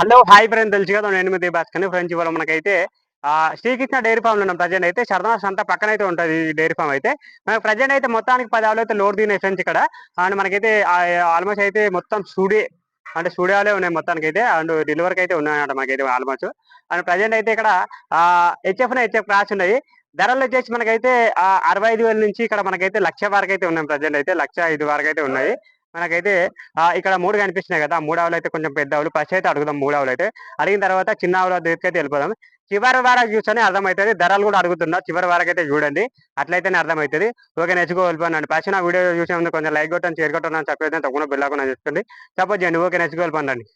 Hello hi friend తెలుసు కదా నేను మీ బాస్కని ఫ్రెండ్స్ ఇవాళ మనకైతే శ్రీకృష్ణ డైరీ ఫామ్లో ఉన్నాం ప్రజెంట్ అయితే శరదా అంతా పక్కన అయితే ఉంటుంది ఈ డైరీ ఫామ్ అయితే. మనకి ప్రజెంట్ అయితే మొత్తానికి పది ఆవులు అయితే లోడ్ దిగినాయి ఫ్రెండ్స్ ఇక్కడ. అండ్ మనకైతే ఆల్మోస్ట్ అయితే మొత్తం స్టూడియో అంటే స్టూడియోలే ఉన్నాయి మొత్తానికి అయితే. అండ్ డెలివరీకి అయితే ఉన్నాయన్నమాట మనకైతే ఆల్మోస్ట్. అండ్ ప్రజెంట్ అయితే ఇక్కడ ఆ హెచ్ఎఫ్ హెచ్ఎఫ్ క్రాస్ ఉన్నాయి. ధరలు వచ్చేసి మనకైతే అరవై ఐదు వేల నుంచి ఇక్కడ మనకైతే లక్ష వరకు అయితే ఉన్నాయి ప్రజెంట్ అయితే. లక్ష ఐదు వరకు అయితే ఉన్నాయి. మనకైతే ఇక్కడ మూడు కనిపిస్తున్నాయి కదా మూడు ఆవులు అయితే కొంచెం పెద్ద ఆవులు ఫస్ట్ అయితే అడుగుదాం మూడు ఆవులు అయితే అడిగిన తర్వాత చిన్న ఆవుల దగ్గరికి అయితే వెళ్ళిపోదాం. చివరి వరకు చూస్తేనే అర్థమవుతుంది. ధరలు కూడా అడుగుతున్నా. చివరి వరకు అయితే చూడండి. అట్లయితేనే అర్థమవుతుంది. ఓకే నేర్చుకో వెళ్ళిపోనండి. ఫస్ట్ నా వీడియో చూసే కొంచెం లైక్ కొట్టండి షేర్ కొట్టండి చెప్పేది తప్పకుండా బిల్లాకుండా చూసుకోండి సపోజ్ చేయండి. ఓకే నేర్చుకో వెళ్ళిపోండి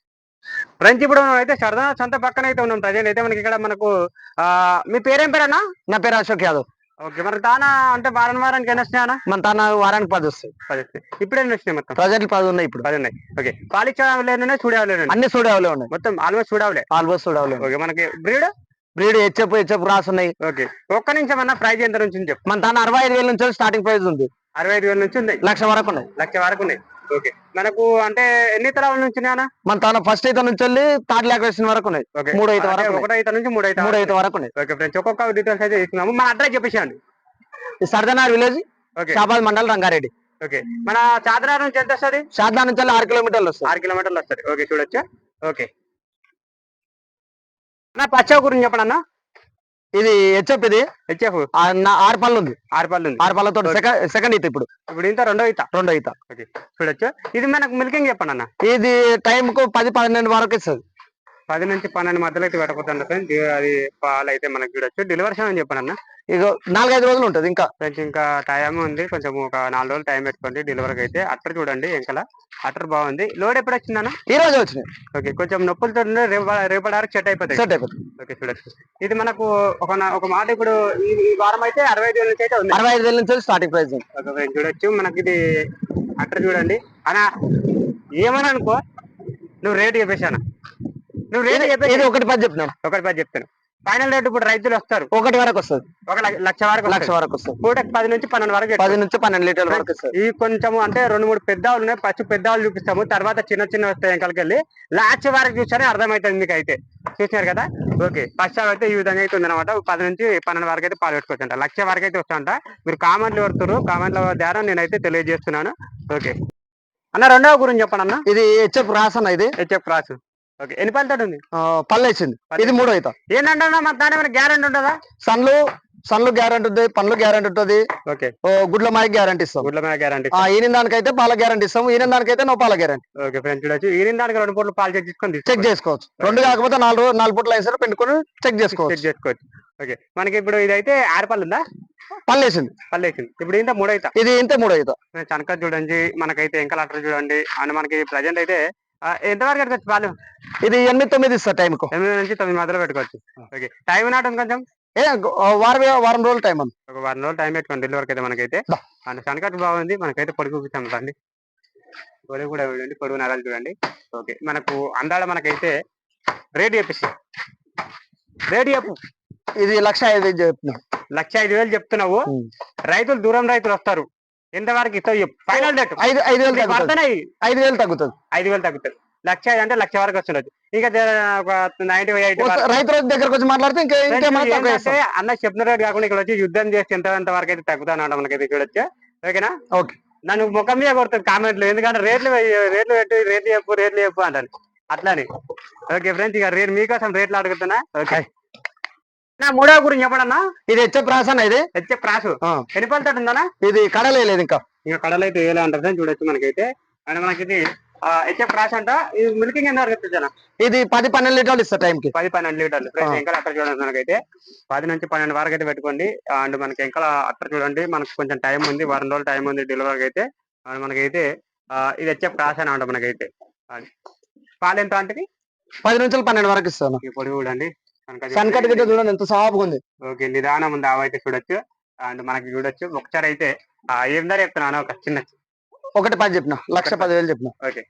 ఫ్రెండ్స్ ఇప్పుడు మనం అయితే సరదా సొంత పక్కన అయితే ఉన్నాం. ప్రజెంట్ అయితే మనకి ఇక్కడ మనకు మీ పేరేం పేరన్నా? నా పేరు అశోక్ యాదవ్. ఓకే మరి తానా అంటే వారం వారానికి ఎన్ని వస్తున్నాయన్నా మన తన వారానికి పది వస్తాయి. పది వస్తాయి. ఇప్పుడు ఎన్ని వచ్చినాయి మొత్తం? ప్రజెంట్ పది ఉన్నాయి ఇప్పుడు. పది ఉన్నాయి. ఓకే పాలిచ్చావులేనే చూడవలేనండి అన్ని సూడావులే ఉన్నాయి. మొత్తం ఆల్మోస్ట్ చూడవలే ఆల్మోస్ట్ సూడావులే ఓకే మనకి బ్రీడ్? బ్రీడ్ హెచ్ఎఫ్ హెచ్ఎఫ్ రాసి ఉన్నాయి. ఓకే ఒక్క నిమిషం అన్న ప్రైజ్ ఎంత నుంచి చెప్పు? మన తన అరవై ఐదు వేల నుంచి స్టార్టింగ్ ప్రైస్ ఉంది. అరవై ఐదు వేల నుంచి ఉంది. లక్ష వరకు ఉన్నాయి. లక్ష వరకు ఉన్నాయి. ఓకే. మనకు అంటే ఎన్ని తరాల నుంచి మన తన ఫస్ట్ అయితే నుంచి వెళ్ళి థర్డ్ లాక్ వేసిన వరకు ఉన్నాయి. ఓకే. మూడు అంటే వరకు. ఒకటో అయితే నుంచి మూడు అయితే మూడు అయితే వరకు ఉన్నాయి. ఓకే ఫ్రెండ్స్ ఒక్కొక్క డీటెయిల్స్ అయితే ఇస్తున్నాము. మన అడ్రస్ చెప్పేసాండి ఈ Sardanar village okay. Shabad mandal Rangareddy. Okay. మన చాదరా నుంచి ఎంత వస్తుంది? షాద్నా నుంచి ఆరు కిలోమీటర్లు వస్తుంది. ఆరు కిలోమీటర్లు వస్తుంది. ఓకే చూడొచ్చు? ఓకే. నా పచ్చవ గురించి చెప్పండి అన్న ఇది హెచ్ఎఫ్ ఇది? హెచ్ఎఫ్ ఆరు పళ్ళు ఉంది. ఆరు పళ్ళు ఉంది. ఆరు పళ్ళతో సెకండ్ సెకండ్ ఈత ఇప్పుడు. ఇప్పుడు ఇంత రెండో ఇత రెండో ఈత. చూడొచ్చు. ఇది మనకు మిల్కింగ్ చెప్పండి అన్న. ఇది టైం కు పది పన్నెండు వరకు ఇస్తుంది. పది నుంచి పన్నెండు మధ్యలో అయితే పెట్టకపోతుంది ఫ్రెండ్స్ అది పాలు అయితే మనకు చూడొచ్చు డెలివరీ సమయం చెప్పండి అన్న. ఇక నాలుగైదు రోజులు ఉంటుంది ఇంకా. ఫ్రెండ్స్ ఇంకా టైం ఉంది. కొంచెం ఒక నాలుగు రోజులు టైం పెట్టుకోండి. డెలివరీకి అయితే అట్టర్ చూడండి వెంకల అట్టర్ బాగుంది. లోడ్ ఎప్పుడు వచ్చిందన్న ఈ రోజు వచ్చినాయి ఓకే కొంచెం నొప్పులతో రేపటి సెట్ అయిపోతాయి. సెట్ అయిపోతుంది ఓకే చూడొచ్చు. ఇది మనకు ఒక ఒక మాట ఇప్పుడు ఈ వారం అయితే అరవై ఐదు వేల నుంచి అయితే ఉంది. అరవై ఐదు వేల నుంచి స్టార్టింగ్ ప్రైస్ ఓకే చూడొచ్చు. మనకి ఇది అట్టర్ చూడండి. అనా ఏమని అనుకో నువ్వు రేటు చెప్పేశాను నువ్వు రేటు ఒకటి పది చెప్తున్నాను ఒకటి పది చెప్తాను ఫైనల్ రేట్ ఇప్పుడు రైతులు వస్తారు. ఒకటి వరకు వస్తుంది. ఒక లక్ష- వరకు లక్ష వరకు వస్తుంది. పూటకి పది నుంచి పన్నెండు వరకు పది. నుంచి పన్నెండు లీటర్ల వరకు ఈ కొంచెము అంటే రెండు మూడు పెద్ద ఆవులు ఉన్నాయి. ఫస్ట్ పెద్ద ఆవులు చూపిస్తాము. తర్వాత చిన్న చిన్న వస్తాయి వెంకలకి వెళ్ళి లాస్ట్ వరకు చూస్తేనే అర్థమవుతుంది మీకు అయితే చూసినారు కదా? ఓకే. ఫస్ట్ అయితే ఈ విధంగా అయితే ఉందన్నమాట. పది నుంచి పన్నెండు వరకు అయితే పాలు పెట్టుకోవచ్చంట లక్ష వరకు అయితే వస్తాయంట మీరు కామెంట్లు పెడుతున్నారు కామెంట్ల ద్వారా నేనైతే తెలియజేస్తున్నాను. ఓకే. అన్న రెండవ గురించి చెప్పండి అన్న ఇది హెచ్ఎఫ్ రాసన్న ఇది? HF cross okay. ఎన్ని పళ్ళతో ఉంది ఆ, పళ్ళు వేసింది. ఇది మూడో అవుతా ఏంటంటే మాకు దాని ఏమైనా గ్యారెంటీ ఉంటుందా? సన్లు సన్లు గ్యారంటీ ఉంటుంది పండ్లు గ్యారంటీ ఉంటుంది. ఓకే. ఓ, గుడ్ల మాయ గ్యారంటీ ఇస్తాం. గుడ్ల మీద గ్యారంటీ ఆ, ఈయన దానికైతే పాల గ్యారంటీ ఇస్తాం ఈయన దానికైతే నో పాల గ్యారంటీ ఓకే ఫ్రెండ్స్ చూడొచ్చు. ఈయన దానికి రెండు పూటలు పాలు చెక్ చేసుకొని చెక్. చేసుకోవచ్చు. రెండు కాకపోతే నాలుగు నాలుగు పూటలు వేసారు పెట్టుకుని చెక్ చేసుకోవచ్చు చెక్ చేసుకోవచ్చు. ఓకే. మనకి ఇప్పుడు ఇదైతే ఆరు పళ్ళు ఉందా? పళ్ళు వేసింది. ఇప్పుడు ఇంత మూడు అవుతా ఇది ఇంతే మూడో అవుతా చనక చూడండి మనకైతే ఇంకా లెటర్ చూడండి. అండ్ మనకి ప్రజెంట్ అయితే ఎంతవరకు పెట్టుకోవచ్చు పాలు? ఇది ఎనిమిది తొమ్మిది ఇస్తా టైంకు. ఎనిమిది నుంచి తొమ్మిది మధ్యలో పెట్టుకోవచ్చు. ఓకే. టైం నాటు ఉంది కొంచెం? ఏ వారం వారం రోజులు టైం ఉంది ఒక వారం రోజులు టైం పెట్టుకోండి. డెలివరీకి అయితే మనకైతే. అండ్ చనకట్టు బాగుంది. మనకైతే పొడుగు చూపిస్తాం రండి. పొడుగు కూడా చూడండి. పొడుగు నరాలు చూడండి. ఓకే. మనకు అందాల మనకైతే రేటు చెప్పేసి. రేటు చెప్పు. ఇది లక్ష ఐదు వేలు చెప్తున్నా. లక్ష ఐదు వేలు చెప్తున్నావు. రైతులు దూరం రైతులు వస్తారు. ఎంతవరకు ఇస్తావు చెప్పు. ఫైనల్ రేట్ ఐదు ఐదు వేలు పడుతున్నాయి ఐదు వేలు తగ్గుతుంది. ఐదు వేలు తగ్గుతుంది. లక్ష ఐదు అంటే లక్ష వరకు వస్తుండదు ఇంకా నైన్టీ ఎయిట్ రైతు దగ్గరకు వచ్చి మాట్లాడితే ఇంకా అన్న చెప్పిన రేటు కాకుండా ఇక్కడ వచ్చి యుద్ధం చేస్తే ఎంత ఎంత వరకు అయితే తగ్గుతాను మనకైతే చూడొచ్చు ఓకేనా? ఓకే. నన్ను ముఖం మీద కొడుతుంది కామెంట్లు ఎందుకంటే రేట్లు రేట్లు పెట్టి రేట్లు చెప్పు రేట్లు చెప్పు అంటాను. అట్లాని. ఓకే ఫ్రెండ్స్ ఇక రేట్ మీకోసం రేట్లు అడుగుతున్నా. ఓకే. నా మూడవ గురించి చెప్పడన్నా ఇది హెచ్ఎఫ్ రాసన్న ఇది? హెచ్ఎఫ్ క్రాస్ ఆ, ఎన్ని పళ్ళతో ఉందన్నా? ఇది కడలే లేదు ఇంకా. ఇంకా కడలు అయితే వేలే అంటారు చూడొచ్చు మనకైతే. అండ్ మనకి ఇది హెచ్ఎఫ్ క్రాస్ అంట ఇది మిల్కింగ్ ఎంత వరకు చెప్తున్నా ఇది పది పన్నెండు లీటర్లు ఇస్తా టైంకి. పది పన్నెండు లీటర్లు. ఇంకా అట్టర్ చూడండి మనకైతే. పది నుంచి పన్నెండు వరకు అయితే పెట్టుకోండి. అండ్ మనకి ఇంకా అట్టర్ చూడండి మనకు కొంచెం టైం ఉంది వారం రోజులు టైం ఉంది డెలివరీకి అయితే. అండ్ మనకైతే ఇది వచ్చే ప్రాసెస్ అనమాట మనకైతే. అది. పాలు ఎంత అంటే పది నుంచి పన్నెండు వరకు ఇస్తాను. పొడి చూడండి సన్కట్ గిట్ట చూడండి ఎంత సాఫ్గా ఉంది. ఓకే నిదానం ఉంది. ఆవు అయితే చూడొచ్చు. అండ్ మనకి చూడొచ్చు. ఒకసారి అయితే ఏం ధర చెప్తున్నాను ఒక చిన్న ఒకటి పది చెప్పిన. లక్ష పది. వేలు చెప్పిన. ఓకే.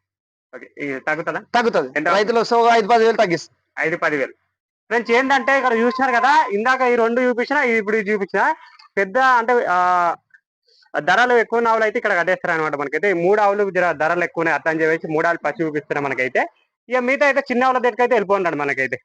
ఓకే తగ్గుతుందా? తగ్గుతుంది? రైతులు ఒక ఐదు పది వేలు తగ్గిస్తా ఐదు పదివేలు. ఫ్రెండ్స్ ఏంటంటే ఇక్కడ చూసినారు కదా ఇందాక ఈ రెండు చూపించిన ఇప్పుడు చూపించిన పెద్ద అంటే ఆ ధరలు ఎక్కువ ఆవులు అయితే ఇక్కడ కట్టేస్తారు అనమాట మనకైతే మూడు ఆవులు ధరలు ఎక్కువ అర్థం చేసి మూడు ఆవులు పచ్చి చూపిస్తున్నాం మనకైతే. ఇక మిగతా అయితే చిన్న వాళ్ళ దగ్గరికి అయితే మనకైతే.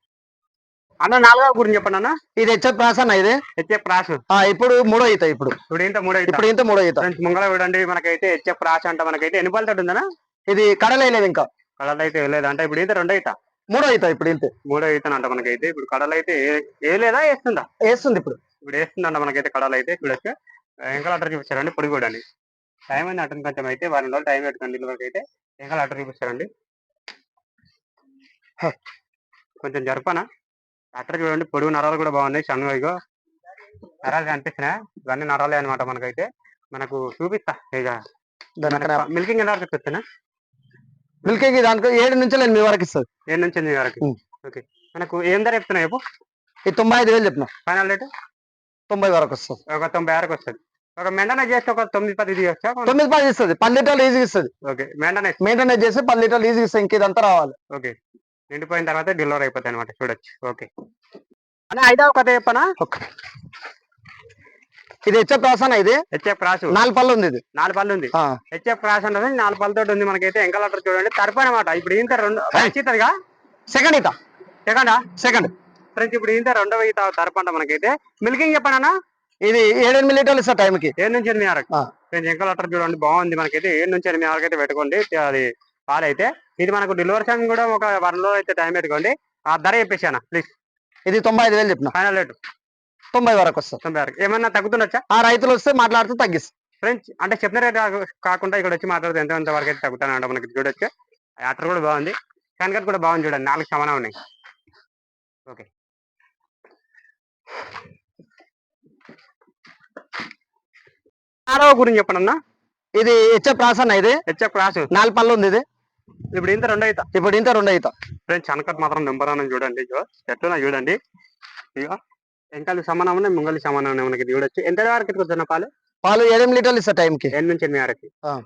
అన్న నాలుగో గురించి చెప్పండి అన్న. ఇది హెచ్ఎఫ్ ప్రాస అన్న ఇది? హెచ్ఎఫ్ రాసు ఆ, ఇప్పుడు మూడో ఈత ఇప్పుడు. ఇప్పుడు ఇంత మూడో ఇప్పుడు ఇంత మూడో ఈత. ముంగల చూడండి మనకైతే హెచ్ఎఫ్ రాసు అంట మనకైతే ఎన్ని పళ్ళతో ఉందనా ఇది కడలేదు ఇంకా. కడలు అయితే లేదు అంటే ఇప్పుడు ఇంత రెండో ఈత. మూడో ఈత ఇప్పుడు ఇంతే మూడో ఈత అంట మనకైతే ఇప్పుడు కడలు అయితే ఏ- ఏ లేదా వేస్తుందా? వేస్తుంది ఇప్పుడు. ఇప్పుడు వేస్తుందంట మనకైతే కడలు అయితే చూడొచ్చు. ఎంకల అటర్ చూపించారండి పొడి కూడా టైం అయింది అటన్ కొంచెం అయితే వారం రోజులు టైం పెట్టుకోండి ఇల్లు వరకు అయితే ఎంకల అటర్ చూపిస్తారండి. కొంచెం జరపనా అటర్ చూడండి పొడుగు నరాలు కూడా బాగున్నాయి. సన్న ఇగో నరాలు కనిపిస్తున్నాయి? ఇవన్నీ నరాలే అనమాట మనకైతే. మనకు చూపిస్తా ఇక. మిల్కింగ్ వరకు చూపిస్తున్నా మిల్కింగ్ దానికి ఏడు నుంచి ఎనిమిది వరకు ఇస్తుంది. ఏడు నుంచి ఎనిమిది వరకు. ఓకే. మనకు ఏం ధర చెప్తున్నా చెప్పు? ఈ తొంభై ఐదు వేలు చెప్పిన. ఫైనల్ రేట్ తొంభై వరకు వస్తుంది. ఒక తొంభై వరకు వస్తుంది. ఒక మెండన చేస్తే ఒక తొమ్మిది పది తీయొచ్చా తొమ్మిది పది ఇస్తుంది. పది లీటర్లు ఈజీ ఇస్తుంది. ఓకే. మెండన మెయింటెనెన్స్ చేసి పది లీటర్లు ఈజీ ఇస్తుంది. ఇంక ఇదంతా రావాలి. ఓకే. నిండిపోయిన తర్వాత డెలివరీ అయిపోతాయి అనమాట చూడొచ్చు. ఓకే. అన్న ఐదవ కథ చెప్పనా? ఇది హెచ్ఎఫ్ ప్రాస అన్న ఇది? హెచ్ఎఫ్ రాసు. నాలుగు పళ్ళు ఉంది ఇది. నాలుగు పళ్ళు ఉంది. హెచ్ఎఫ్ రాసు అంటే నాలుగు పళ్ళతో ఉంది మనకైతే. ఎంకల అటర్ చూడండి. తరపు అనమాట ఇప్పుడు ఇంత రెండు మంచిదిగా సెకండ్ ఈత. సెకండా? సెకండ్. ఫ్రెండ్స్ ఇప్పుడు ఇంత రెండవ ఈత తరపు అంట మనకైతే. మిల్కింగ్ చెప్పానన్నా ఇది ఏడు ఎనిమిది లీటర్లు ఇస్తారు టైంకి. ఏడు నుంచి ఎనిమిది వరకు. ఫ్రెండ్స్ ఎంకల అటర్ చూడండి. బాగుంది మనకైతే. ఏడు నుంచి ఎనిమిది వరకు అయితే పెట్టుకోండి. అది పాలైతే. ఇది మనకు డెలివరీ టైం కూడా ఒక వన్లో అయితే టైం పెట్టుకోండి. ఆ ధర చెప్పేసానా ప్లీజ్ ఇది తొంభై ఐదు వేలు చెప్పిన. ఫైనల్ రేట్ తొంభై వరకు వస్తుంది. తొంభై వరకు. ఏమన్నా తగ్గుతుండొచ్చా? ఆ రైతులు వస్తే మాట్లాడితే తగ్గిస్తుంది ఫ్రెండ్స్ అంటే చెప్పిన రేట్ కాకు- కాకుండా ఇక్కడ వచ్చి మాట్లాడితే ఎంత ఎంత వరకు అయితే తగ్గుతానంట మనకి చూడొచ్చు. అటర్ కూడా బాగుంది. కనకట్ కూడా బాగుంది చూడండి. నాలుగు సమానం ఉన్నాయి. ఓకే ఆరవ గురించి చెప్పండి అన్న. ఇది హెచ్ఎఫ్ ప్రాస అన్న ఇది. హెచ్ఎఫ్ క్లాస్ నాలుగు పళ్ళు ఉంది ఇది. ఇప్పుడు ఇంత రెండు అవుతా ఇప్పుడు ఇంత రెండు ఈత ఫ్రెండ్స్ కనకట్ మాత్రం నెంబర్ అని చూడండి ఇగో. ఎట్లున్నా చూడండి. ఇగో ఎంకాలు సమానం ఉన్నాయి ముంగలి సమానం ఉన్నాయి మనకి ఇది చూడొచ్చు ఎంత వరకు ఎత్తుకొచ్చిన పాలు? పాలు ఏడెనిమిది లీటర్లు ఇస్తారు టైంకి. ఎనిమిది నుంచి ఎనిమిది వరకు.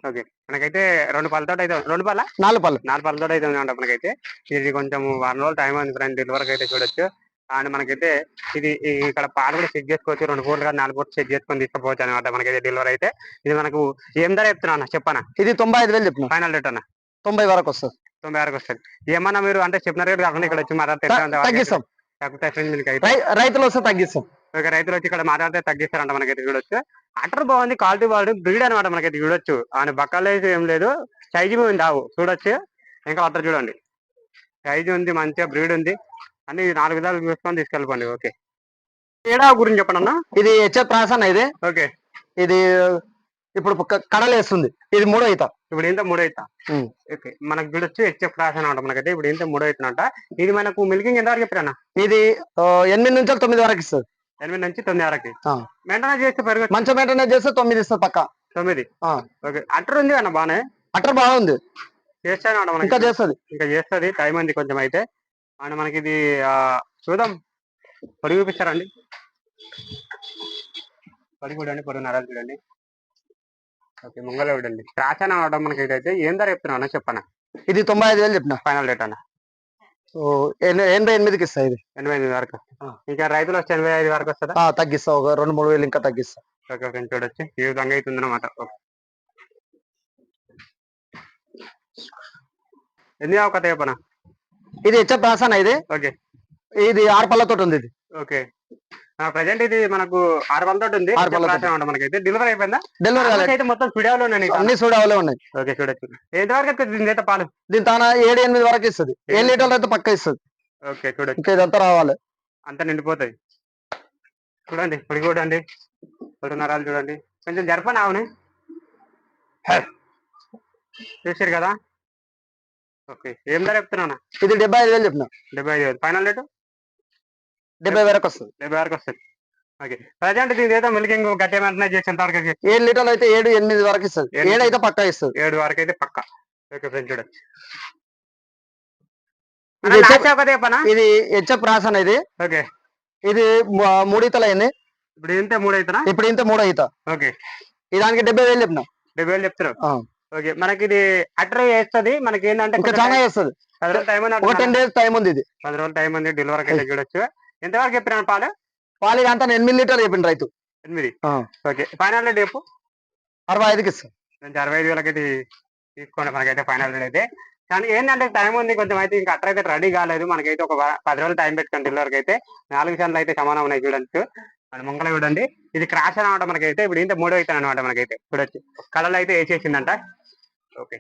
ఓకే. మనకైతే రెండు పళ్ళతో అయితే రెండు పళ్ళ నాలుగు పళ్ళు నాలుగు పళ్ళతో అయితే ఉందంట మనకైతే. ఇది కొంచెం వారం రోజులు టైం ఉంది ఫ్రెండ్ డెలివరీకి అయితే చూడొచ్చు. అండ్ మనకైతే ఇది ఇక్కడ పాలు కూడా చెక్ చేసుకోవచ్చు. రెండు పూటలు కాదు నాలుగు పూటలు చెక్ చేసుకొని తీసుకోవచ్చు అనమాట మనకైతే డెలివరీ అయితే. ఇది మనకు ఏం ధర చెప్తున్నా అన్న? చెప్పనా? ఇది తొంభై ఐదు వేలు చెప్పిన ఫైనల్ రేట్ అన్న? తొంభై వరకు వస్తుంది. తొంభై వరకు వస్తుంది. ఏమన్నా మీరు అంటే చెప్పిన రేట్ కాకుండా ఇక్కడ వచ్చి మాట్లాడితే తగ్గిస్తాం. రైతులు వస్తే తగ్గిస్తాం. ఒక రైతులు వచ్చి ఇక్కడ మాట్లాడితే తగ్గిస్తారంట మనకైతే చూడొచ్చు. అటర్ బాగుంది క్వాలిటీ బాగుంది బ్రీడ్ అనమాట మనకైతే చూడొచ్చు. ఆయన బక్కలు అయితే ఏం లేదు. సైజు ఉంది ఆవు చూడొచ్చు. ఇంకా అటర్ చూడండి. సైజు ఉంది మంచిగా బ్రీడ్ ఉంది. అన్ని నాలుగు విధాలు చూసుకొని తీసుకెళ్ళిపోండి. ఓకే. ఏడా గురించి చెప్పండి అన్న? ఇది హెచ్ఎఫ్ ప్రాస అన్న ఇది. ఓకే. ఇది ఇప్పుడు క- కడలు వేస్తుంది ఇది మూడో ఈత ఇప్పుడు ఇంత మూడో ఉమ్. ఓకే. మనకు చూడొచ్చు హెచ్ఎఫ్ క్లాస్ అనమాట మనకైతే. ఇప్పుడు ఇంత మూడో అవుతుందంట ఇది మనకు మిల్కింగ్ ఎంత వరకు చెప్పారన్న? ఇది ఎనిమిది నుంచి తొమ్మిది వరకు ఇస్తుంది. ఎనిమిది నుంచి తొమ్మిది వరకు. ఆ. వెంటనే చేస్తే పెరుగు మంచి మెయింటెనెన్స్ చేస్తే తొమ్మిది ఇస్తుంది పక్క. తొమ్మిది. ఓకే. అటర్ ఉంది అన్న బానే అటర్ బాగుంది. చేస్తాను మనకి. ఇంకా చేస్తుంది. ఇంకా చేస్తుంది. టైం ఉంది కొంచెం అయితే. అండ్ మనకి ఇది చూద్దాం. పొడి చూపిస్తారండి పొడి చూడండి పొడి నరాలు చూడండి ఓకే ముంగల చూడండి ప్రాచన అవడం మనకి ఇదైతే ఏం ధర చెప్తున్నా అన్న చెప్పనా? ఇది తొంభై ఐదు వేలు చెప్పిన. ఫైనల్ రేట్ అన్న. ఓ, ఎన- ఎనభై ఎనిమిదికి ఇస్తా ఇది. ఎనభై ఎనిమిది వరకు. ఇంకా రైతులు వచ్చి ఎనభై ఐదు వరకు వస్తుందా? తగ్గిస్తా. ఒక రెండు మూడు వేలు ఇంకా తగ్గిస్తా. ఓకే ఓకే చూడొచ్చు. ఈ విధంగా అవుతుంది అనమాట ఎన్ని అవకత చెప్పనా? ఇది హెచ్ఎఫ్ ప్రాస అన్న ఇది. ఓకే. ఇది ఆరు పళ్ళతో ఉంది ఇది. ఓకే. ప్రజెంట్ ఇది మనకు ఆరు వందల ఉంది. తోటి. రాసిన మనకైతే. డెలివరీ అయిపోయిందా? డెలివరీ అయితే మొత్తం స్టూడియోలో అన్ని చూడవలే ఉన్నాయి. ఓకే చూడొచ్చు ఎంతవరకు దీని అయితే పాలు? దీని తాన ఏడు ఎనిమిది వరకు ఇస్తుంది. ఏడు లీటర్లు అయితే పక్క ఇస్తుంది. ఓకే చూడొచ్చు ఇంకా ఇదంతా రావాలి. అంత నిండిపోతుంది చూడండి పొడి చూడండి. పొడి నరాలు చూడండి. కొంచెం జరపని ఆవుని? చూసారు కదా? ఓకే ఏం ధర చెప్తున్నా ఇది డెబ్బై ఐదు వేలు చెప్పిన. డెబ్బై ఐదు వేలు. ఫైనల్ రేటు డెబ్బై వరకు వస్తుంది. డెబ్బై వరకు వస్తుంది. ఓకే. ప్రజెంట్ దీని ఏదో మిల్కింగ్ గట్టి వెంటనే చేసి ఎంత వరకు ఏడు లీటర్లు అయితే ఏడు ఎనిమిది వరకు ఇస్తుంది. ఏడు అయితే పక్క ఇస్తుంది. ఏడు వరకు అయితే పక్క. ఓకే ఫ్రెండ్స్ చూడొచ్చు ఇది హెచ్ఎఫ్ అన్న ఇది ఓకే. ఇది మూడు అయింది. ఇప్పుడు ఇంతే మూడు అవుతున్నా ఇప్పుడు ఇంత మూడో ఈత ఓకే. దానికి డెబ్బై వేలు చెప్పిన. డెబ్బై వేలు చెప్తున్నారు ఆ. ఓకే. మనకి ఇది అట్రా చేస్తుంది మనకి ఏంటంటే చాలా చేస్తుంది టైం ఉంది ఒక అంటున్నాను. టెన్ డేస్ టైం ఉంది ఇది. పది రోజులు టైం ఉంది. డెలివరీకి అయితే చూడొచ్చు. ఎంతవరకు చెప్పినాను పాలు? పాలు అంతా ఎనిమిది లీటర్లు చెప్పిండు రైతు. ఎనిమిది. ఓకే. ఫైనల్ రేట్ చెప్పు. అరవై ఐదుకి ఇస్తాం. కొంచెం అరవై ఐదు వేలకి తీసుకోండి మనకైతే ఫైనల్ రేట్ అయితే. కానీ ఏంటంటే టైం ఉంది కొంచెం అయితే ఇంకా అట్ట అయితే రెడీ కాలేదు. మనకైతే ఒక పది రోజులు టైం పెట్టుకోండి డెలివరీకి అయితే నాలుగు సార్లు అయితే సమానం ఉన్నాయి చూడండి మన ముంగల చూడండి. ఇది క్రాష్ అనమాట మనకైతే. ఇప్పుడు ఇంత మూడో అవుతాను అనమాట మనకైతే. చూడొచ్చు. కలర్ అయితే వేసేసిందంట. ఓకే.